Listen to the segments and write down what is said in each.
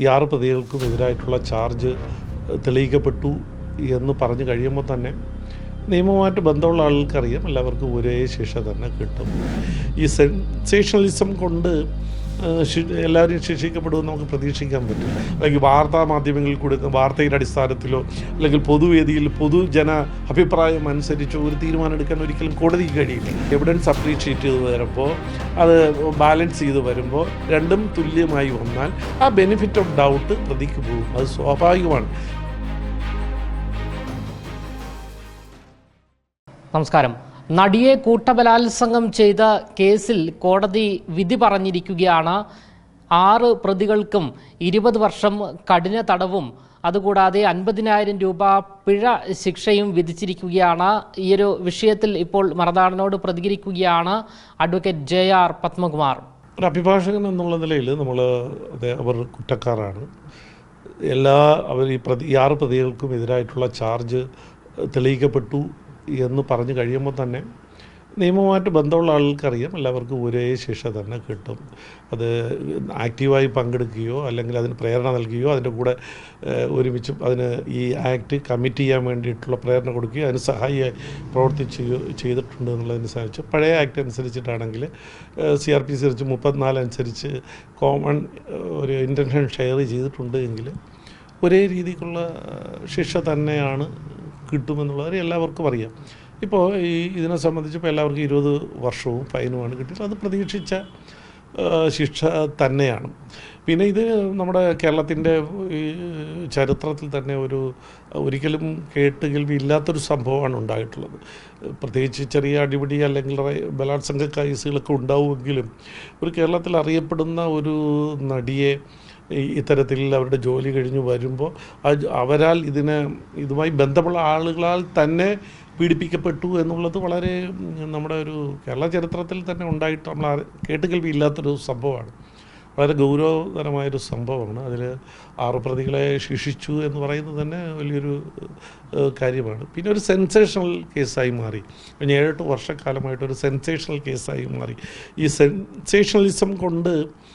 ഈ ആറ് പ്രതികൾക്കും എതിരായിട്ടുള്ള ചാർജ് തെളിയിക്കപ്പെട്ടു എന്ന് പറഞ്ഞു കഴിയുമ്പോൾ തന്നെ നിയമവുമായിട്ട് ബന്ധമുള്ള ആൾക്കറിയാം എല്ലാവർക്കും ഒരേ ശിക്ഷ തന്നെ കിട്ടും. ഈ സെൻസേഷണലിസം കൊണ്ട് എല്ലാവരും ശിക്ഷിക്കപ്പെടുമെന്ന് നമുക്ക് പ്രതീക്ഷിക്കാൻ പറ്റും അല്ലെങ്കിൽ വാർത്താ മാധ്യമങ്ങളിൽ കൊടുക്കുന്ന വാർത്തയുടെ അടിസ്ഥാനത്തിലോ അല്ലെങ്കിൽ പൊതുവേദിയിൽ പൊതുജന അഭിപ്രായം അനുസരിച്ചോ ഒരു തീരുമാനം എടുക്കാൻ ഒരിക്കലും കോടതിക്ക് കഴിയില്ല. എവിഡൻസ് അപ്രീഷിയേറ്റ് ചെയ്ത് വരുമ്പോൾ അത് ബാലൻസ് ചെയ്ത് വരുമ്പോൾ രണ്ടും തുല്യമായി വന്നാൽ ആ ബെനിഫിറ്റ് ഓഫ് ഡൗട്ട് പ്രതിക്ക് പോകും. അത് സ്വാഭാവികമാണ്. നമസ്കാരം. നടിയെ കൂട്ടബലാത്സംഗം ചെയ്ത കേസിൽ കോടതി വിധി പറഞ്ഞിരിക്കുകയാണ്. ആറ് പ്രതികൾക്കും ഇരുപത് വർഷം കഠിന തടവും അതുകൂടാതെ അൻപതിനായിരം രൂപ പിഴ ശിക്ഷയും വിധിച്ചിരിക്കുകയാണ്. ഈ ഒരു വിഷയത്തിൽ ഇപ്പോൾ മറനാടനോട് പ്രതികരിക്കുകയാണ് അഡ്വക്കേറ്റ് ജെ ആർ പത്മകുമാർ. ഒരു അഭിഭാഷകൻ എന്നുള്ള നിലയിൽ നമ്മൾ അവർ കുറ്റക്കാരാണ്. എല്ലാ അവർ ഈ പ്രതി ഈ ആറ് പ്രതികൾക്കും എതിരായിട്ടുള്ള ചാർജ് തെളിയിക്കപ്പെട്ടു. എന്ന് പറഞ്ഞു കഴിയുമ്പോൾ തന്നെ നിയമവുമായിട്ട് ബന്ധമുള്ള ആൾക്കറിയാം. എല്ലാവർക്കും ഒരേ ശിക്ഷ തന്നെ കിട്ടും. അത് ആക്റ്റീവായി പങ്കെടുക്കുകയോ അല്ലെങ്കിൽ അതിന് പ്രേരണ നൽകുകയോ അതിന്റെ കൂടെ ഒരുമിച്ച് അതിന് ഈ ആക്ട് കമ്മിറ്റ് ചെയ്യാൻ വേണ്ടിയിട്ടുള്ള പ്രേരണ കൊടുക്കുകയോ അതിന് സഹായിയായി പ്രവർത്തിക്കുകയോ ചെയ്തിട്ടുണ്ട് എന്നുള്ളതിന് സാധിച്ചു. പഴയ ആക്ട് അനുസരിച്ചിട്ടാണെങ്കിൽ സി ആർ പി സി വെച്ച് മുപ്പത്തിനാല് അനുസരിച്ച് കോമൺ ഒരു ഇന്റൻഷൻ ഷെയർ ചെയ്തിട്ടുണ്ട് എങ്കിൽ ഒരേ രീതിക്കുള്ള ശിക്ഷ തന്നെയാണ് കിട്ടുമെന്നുള്ളത് എല്ലാവർക്കും അറിയാം. ഇപ്പോൾ ഈ ഇതിനെ സംബന്ധിച്ചിപ്പോൾ എല്ലാവർക്കും ഇരുപത് വർഷവും ഫൈനുമാണ് കിട്ടിയത് അത് പ്രതീക്ഷിച്ച ശിക്ഷ തന്നെയാണ്. പിന്നെ ഇത് നമ്മുടെ കേരളത്തിന്റെ ഈ ചരിത്രത്തിൽ തന്നെ ഒരു ഒരിക്കലും കേട്ട് കേൾവി ഇല്ലാത്തൊരു സംഭവമാണ് ഉണ്ടായിട്ടുള്ളത്. പ്രത്യേകിച്ച് ചെറിയ അടിപിടി അല്ലെങ്കിൽ ബലാത്സംഗ കേസുകളൊക്കെ ഉണ്ടാവുമെങ്കിലും ഒരു കേരളത്തിൽ അറിയപ്പെടുന്ന ഒരു നടിയെ ഇത്തരത്തിൽ അവരുടെ ജോലി കഴിഞ്ഞ് വരുമ്പോൾ അവരാൽ ഇതിനെ ഇതുമായി ബന്ധമുള്ള ആളുകളാൽ തന്നെ പീഡിപ്പിക്കപ്പെട്ടു എന്നുള്ളത് വളരെ നമ്മുടെ ഒരു കേരള ചരിത്രത്തിൽ തന്നെ ഉണ്ടായിട്ട് നമ്മൾ കേട്ടുകേൾവി ഇല്ലാത്തൊരു സംഭവമാണ്. വളരെ ഗൗരവതരമായൊരു സംഭവമാണ്. അതിൽ ആറ് പ്രതികളെ ശിക്ഷിച്ചു എന്ന് പറയുന്നത് തന്നെ വലിയൊരു കാര്യമാണ്. പിന്നെ ഒരു സെൻസേഷണൽ കേസായി മാറി. കഴിഞ്ഞ ഏഴെട്ട് വർഷക്കാലമായിട്ട് ഒരു സെൻസേഷണൽ കേസായി മാറി. ഈ സെൻസേഷണലിസം കൊണ്ട്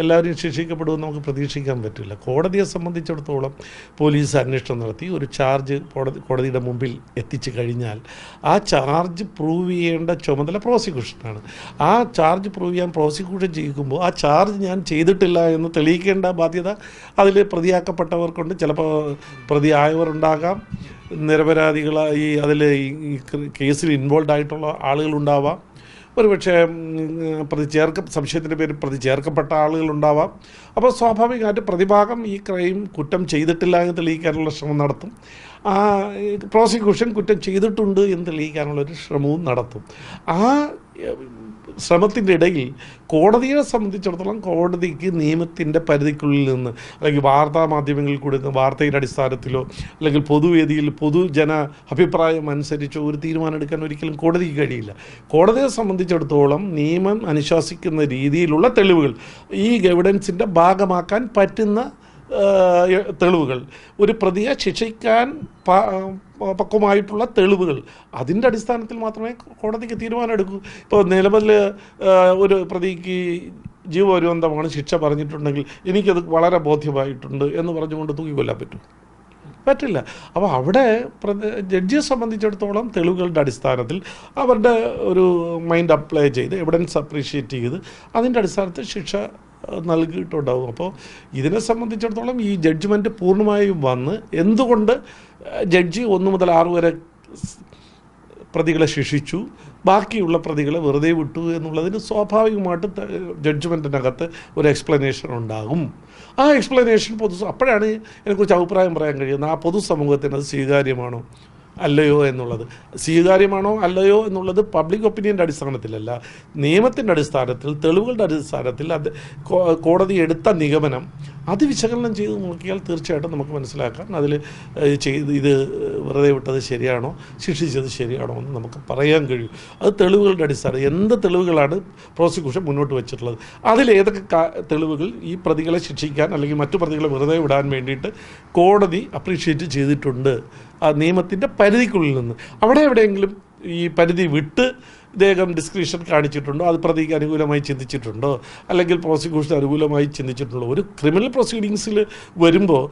എല്ലാവരും ശിക്ഷിക്കപ്പെടുമെന്ന് നമുക്ക് പ്രതീക്ഷിക്കാൻ പറ്റില്ല. കോടതിയെ സംബന്ധിച്ചിടത്തോളം പോലീസ് അന്വേഷണം നടത്തി. ഒരു ചാർജ് കോടതി കോടതിയുടെ മുമ്പിൽ എത്തിച്ചു കഴിഞ്ഞാൽ ആ ചാർജ് പ്രൂവ് ചെയ്യേണ്ട ചുമതല പ്രോസിക്യൂഷനാണ്. ആ ചാർജ് പ്രൂവ് ചെയ്യാൻ പ്രോസിക്യൂഷൻ ചെയ്യിക്കുമ്പോൾ ആ ചാർജ് ഞാൻ ചെയ്തിട്ടില്ല എന്ന് തെളിയിക്കേണ്ട ബാധ്യത അതിൽ പ്രതിയാക്കപ്പെട്ടവർക്കുണ്ട്. ചിലപ്പോൾ പ്രതിയായവരുണ്ടാകാം. നിരപരാധികളായി അതിൽ കേസിൽ ഇൻവോൾവ് ആയിട്ടുള്ള ആളുകളുണ്ടാവാം. ഒരുപക്ഷെ പ്രതി ചേർക്ക സംശയത്തിന്റെ പേരിൽ പ്രതി ചേർക്കപ്പെട്ട ആളുകളുണ്ടാവാം. അപ്പോൾ സ്വാഭാവികമായിട്ട് പ്രതിഭാഗം ഈ ക്രൈം കുറ്റം ചെയ്തിട്ടില്ല എന്ന് തെളിയിക്കാനുള്ള ശ്രമം നടത്തും. ആ പ്രോസിക്യൂഷൻ കുറ്റം ചെയ്തിട്ടുണ്ട് എന്ന് തെളിയിക്കാനുള്ള ഒരു ശ്രമവും നടത്തും. ആ ശ്രമത്തിന്റെ ഇടയിൽ കോടതിയെ സംബന്ധിച്ചിടത്തോളം കോടതിക്ക് നിയമത്തിന്റെ പരിധിക്കുള്ളിൽ നിന്ന് അല്ലെങ്കിൽ വാർത്താ മാധ്യമങ്ങളിൽ കൊടുക്കുന്ന വാർത്തയുടെ അടിസ്ഥാനത്തിലോ അല്ലെങ്കിൽ പൊതുവേദിയിൽ പൊതുജന അഭിപ്രായം അനുസരിച്ചോ ഒരു തീരുമാനം എടുക്കാൻ ഒരിക്കലും കോടതിക്ക് കഴിയില്ല. കോടതിയെ സംബന്ധിച്ചിടത്തോളം നിയമം അനുശാസിക്കുന്ന രീതിയിലുള്ള തെളിവുകൾ ഈ എവിഡൻസിന്റെ ഭാഗമാക്കാൻ പറ്റുന്ന തെളിവുകൾ. ഒരു പ്രതിയെ ശിക്ഷിക്കാൻ പക്വമായിട്ടുള്ള തെളിവുകൾ. അതിന്റെ അടിസ്ഥാനത്തിൽ മാത്രമേ കോടതിക്ക് തീരുമാനം എടുക്കൂ ഇപ്പോൾ നിലവിൽ ഒരു പ്രതിക്ക് ജീവപര്യന്തമാണ് ശിക്ഷ പറഞ്ഞിട്ടുണ്ടെങ്കിൽ എനിക്കത് വളരെ ബോധ്യമായിട്ടുണ്ട് എന്ന് പറഞ്ഞുകൊണ്ട് തൂക്കിക്കൊല്ലാൻ പറ്റും. പറ്റില്ല. അപ്പോൾ അവിടെ ജഡ്ജിയെ സംബന്ധിച്ചിടത്തോളം തെളിവുകളുടെ അടിസ്ഥാനത്തിൽ അവരുടെ ഒരു മൈൻഡ് അപ്ലൈ ചെയ്ത് എവിഡൻസ് അപ്രീഷിയേറ്റ് ചെയ്ത് അതിന്റെ അടിസ്ഥാനത്തിൽ ശിക്ഷ നൽകിയിട്ടുണ്ടാവും. അപ്പോൾ ഇതിനെ സംബന്ധിച്ചിടത്തോളം ഈ ജഡ്ജ്മെന്റ് പൂർണമായും വന്ന് എന്തുകൊണ്ട് ജഡ്ജ് ഒന്ന് മുതൽ ആറ് വരെ പ്രതികളെ ശിക്ഷിച്ചു ബാക്കിയുള്ള പ്രതികളെ വെറുതെ വിട്ടു എന്നുള്ളതിന് സ്വാഭാവികമായിട്ട് ജഡ്ജ്മെന്റിനകത്ത് ഒരു എക്സ്പ്ലനേഷൻ ഉണ്ടാകും. ആ എക്സ്പ്ലനേഷൻ പൊതു അപ്പോഴാണ് ഇതിനെക്കുറിച്ച് അഭിപ്രായം പറയാൻ കഴിയുന്നത്. ആ പൊതുസമൂഹത്തിന് അത് സ്വീകാര്യമാണോ? അല്ലയോ എന്നുള്ളത്. സ്വീകാര്യമാണോ അല്ലയോ എന്നുള്ളത് പബ്ലിക് ഒപ്പീനിയന്റെ അടിസ്ഥാനത്തിലല്ല. നിയമത്തിന്റെ അടിസ്ഥാനത്തിൽ തെളിവുകളുടെ അടിസ്ഥാനത്തിൽ അത് കോടതി എടുത്ത നിഗമനം അത് വിശകലനം ചെയ്ത് നോക്കിയാൽ തീർച്ചയായിട്ടും നമുക്ക് മനസ്സിലാക്കാം. അതിൽ ചെയ്ത് ഇത് വെറുതെ വിട്ടത് ശരിയാണോ ശിക്ഷിച്ചത് ശരിയാണോ എന്ന് നമുക്ക് പറയാൻ കഴിയും. അത് തെളിവുകളുടെ അടിസ്ഥാനം എന്ത് തെളിവുകളാണ് പ്രോസിക്യൂഷൻ മുന്നോട്ട് വെച്ചിട്ടുള്ളത്. അതിൽ ഏതൊക്കെ കാ- തെളിവുകൾ ഈ പ്രതികളെ ശിക്ഷിക്കാൻ അല്ലെങ്കിൽ മറ്റു പ്രതികളെ വെറുതെ വിടാൻ വേണ്ടിയിട്ട് കോടതി അപ്രീഷിയേറ്റ് ചെയ്തിട്ടുണ്ട്. നിയമത്തിന്റെ പരിധിക്കുള്ളിൽ നിന്ന്. അവിടെ എവിടെയെങ്കിലും ഈ പരിധി വിട്ട് ഇദ്ദേഹം ഡിസ്ക്രിപ്ഷൻ കാണിച്ചിട്ടുണ്ടോ? അത് പ്രതിക്ക് അനുകൂലമായി ചിന്തിച്ചിട്ടുണ്ടോ? അല്ലെങ്കിൽ പ്രോസിക്യൂഷൻ അനുകൂലമായി ചിന്തിച്ചിട്ടുണ്ടോ? ഒരു ക്രിമിനൽ പ്രൊസീഡിങ്സിൽ വരുമ്പോൾ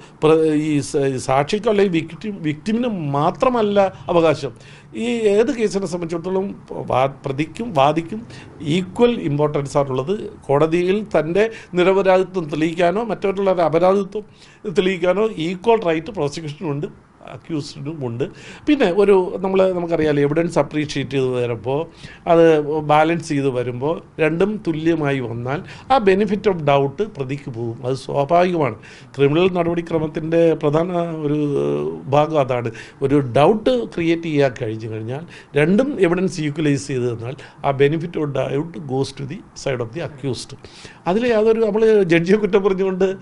ഈ സാക്ഷിക്കോ അല്ലെങ്കിൽ വിക്ടിം വിക്ടിമിന് മാത്രമല്ല അവകാശം. ഈ ഏത് കേസിനെ സംബന്ധിച്ചിടത്തോളം പ്രതിക്കും വാദിക്കും ഈക്വൽ ഇമ്പോർട്ടൻസ് ആണുള്ളത്. കോടതിയിൽ തന്റെ നിരപരാധിത്വം തെളിയിക്കാനോ മറ്റുള്ളവരുടെ അപരാധിത്വം തെളിയിക്കാനോ ഈക്വൽ റൈറ്റ് പ്രോസിക്യൂഷനുണ്ട് അക്യൂസ്ഡിനും ഉണ്ട് പിന്നെ ഒരു നമ്മൾ നമുക്കറിയാലോ എവിഡൻസ് അപ്രീഷിയേറ്റ് ചെയ്ത് വരുമ്പോൾ അത് ബാലൻസ് ചെയ്ത് വരുമ്പോൾ രണ്ടും തുല്യമായി വന്നാൽ ആ ബെനിഫിറ്റ് ഓഫ് ഡൗട്ട് പ്രതിക്ക് പോകും. അത് സ്വാഭാവികമാണ്. ക്രിമിനൽ നടപടിക്രമത്തിന്റെ പ്രധാന ഒരു ഭാഗം അതാണ്. ഒരു ഡൗട്ട് ക്രിയേറ്റ് ചെയ്യാൻ കഴിഞ്ഞു കഴിഞ്ഞാൽ രണ്ടും എവിഡൻസ് ഈക്വലൈസ് ചെയ്ത് തന്നാൽ ആ benefit of doubt goes to the side of the accused അതിൽ യാതൊരു നമ്മൾ ജഡ്ജിയെ കുറ്റം പറഞ്ഞുകൊണ്ട്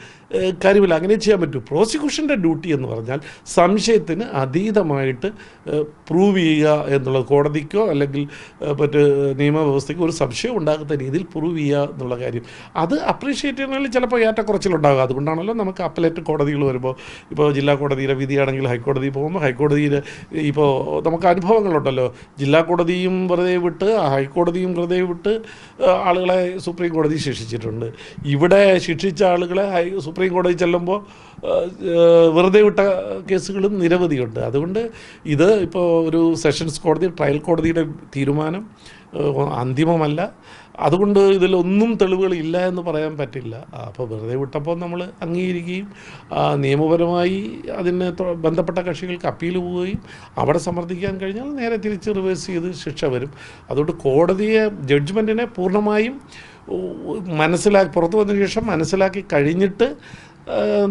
കാര്യമില്ല. അങ്ങനെ ചെയ്യാൻ പറ്റും. പ്രോസിക്യൂഷന്റെ ഡ്യൂട്ടി എന്ന് പറഞ്ഞാൽ സംശയത്തിന് അതീതമായിട്ട് പ്രൂവ് ചെയ്യുക എന്നുള്ളത് കോടതിക്കോ അല്ലെങ്കിൽ മറ്റ് നിയമവ്യവസ്ഥയ്ക്കോ ഒരു സംശയം ഉണ്ടാകുന്ന രീതിയിൽ പ്രൂവ് ചെയ്യുക എന്നുള്ള കാര്യം. അത് അപ്രീഷിയേറ്റ് ചെയ്യുന്നതിൽ ചിലപ്പോൾ ഏറ്റക്കുറച്ചിലുണ്ടാകും. അതുകൊണ്ടാണല്ലോ നമുക്ക് അപ്പലേറ്റ് കോടതികൾ വരുമ്പോൾ ഇപ്പോൾ ജില്ലാ കോടതിയിലെ വിധിയാണെങ്കിൽ ഹൈക്കോടതി പോകുമ്പോൾ ഹൈക്കോടതിയിൽ ഇപ്പോൾ നമുക്ക് അനുഭവങ്ങളുണ്ടല്ലോ. ജില്ലാ കോടതിയും വെറുതെ വിട്ട് ഹൈക്കോടതിയും വെറുതെ വിട്ട് ആളുകളെ സുപ്രീം കോടതി ശിക്ഷിച്ചിട്ടുണ്ട്. ഇവിടെ ശിക്ഷിച്ച ആളുകളെ ഹൈ സുപ്രീം കോടതി ചെല്ലുമ്പോൾ വെറുതെ വിട്ട കേസുകളും നിരവധിയുണ്ട്. അതുകൊണ്ട് ഇത് ഇപ്പോൾ ഒരു സെഷൻസ് കോടതി ട്രയൽ കോടതിയുടെ തീരുമാനം അന്തിമമല്ല. അതുകൊണ്ട് ഇതിലൊന്നും തെളിവുകളില്ല എന്ന് പറയാൻ പറ്റില്ല. അപ്പോൾ വെറുതെ വിട്ടപ്പോൾ നമ്മൾ അംഗീകരിക്കുകയും നിയമപരമായി അതിന് ബന്ധപ്പെട്ട കക്ഷികൾക്ക് അപ്പീൽ പോവുകയും അവിടെ സമർത്ഥിക്കാൻ കഴിഞ്ഞാൽ നേരെ തിരിച്ച് റിവേഴ്സ് ചെയ്ത് ശിക്ഷ വരും. അതുകൊണ്ട് കോടതിയെ ജഡ്ജ്മെന്റിനെ പൂർണമായും മനസ്സിലാക്കി പുറത്തു വന്നതിന് ശേഷം മനസ്സിലാക്കി കഴിഞ്ഞിട്ട്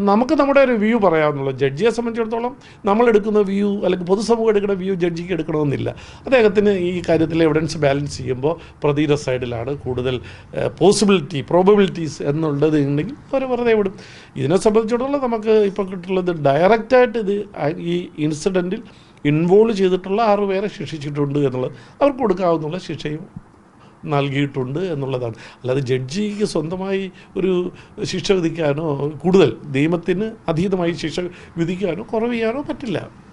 നമുക്ക് നമ്മുടെ ഒരു വ്യൂ പറയാമെന്നുള്ളൂ ജഡ്ജിയെ സംബന്ധിച്ചിടത്തോളം നമ്മൾ എടുക്കുന്ന വ്യൂ അല്ലെങ്കിൽ പൊതുസമൂഹം എടുക്കുന്ന വ്യൂ ജഡ്ജിക്ക് എടുക്കണമെന്നില്ല. അദ്ദേഹത്തിന് ഈ കാര്യത്തിൽ എവിഡൻസ് ബാലൻസ് ചെയ്യുമ്പോൾ പ്രതിയുടെ സൈഡിലാണ് കൂടുതൽ പോസിബിലിറ്റി പ്രോബബിലിറ്റീസ് എന്നുള്ളത് ഉണ്ടെങ്കിൽ അവർ വെറുതെ വിടും. ഇതിനെ സംബന്ധിച്ചിടത്തോളം നമുക്ക് ഇപ്പോൾ കിട്ടുള്ളത് ഡയറക്റ്റായിട്ട് ഇത് ഈ ഇൻസിഡന്റിൽ ഇൻവോൾവ് ചെയ്തിട്ടുള്ള ആറ് പേരെ ശിക്ഷിച്ചിട്ടുണ്ട് എന്നുള്ളത് അവർക്ക് കൊടുക്കാവുന്ന ശിക്ഷയും നൽകിയിട്ടുണ്ട് എന്നുള്ളതാണ്. അല്ലാതെ ജഡ്ജിക്ക് സ്വന്തമായി ഒരു ശിക്ഷ വിധിക്കാനോ കൂടുതൽ നിയമത്തിന് അതീതമായി ശിക്ഷ വിധിക്കാനോ കുറവ് ചെയ്യാനോ പറ്റില്ല.